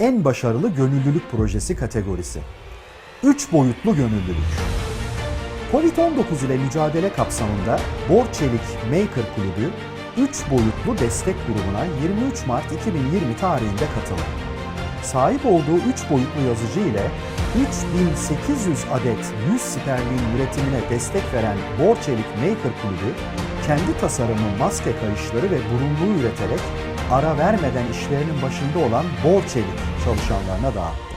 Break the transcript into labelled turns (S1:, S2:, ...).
S1: en başarılı gönüllülük projesi kategorisi. 3 boyutlu gönüllülük. Covid-19 ile mücadele kapsamında Borçelik Maker Kulübü 3 boyutlu destek grubuna 23 Mart 2020 tarihinde katıldı. Sahip olduğu 3 boyutlu yazıcı ile 3800 adet yüz siperliğin üretimine destek veren Borçelik Maker Kulübü, kendi tasarımı maske kayışları ve burunluğu üreterek ara vermeden işlerinin başında olan Borçelik çalışanlarına dağıttı.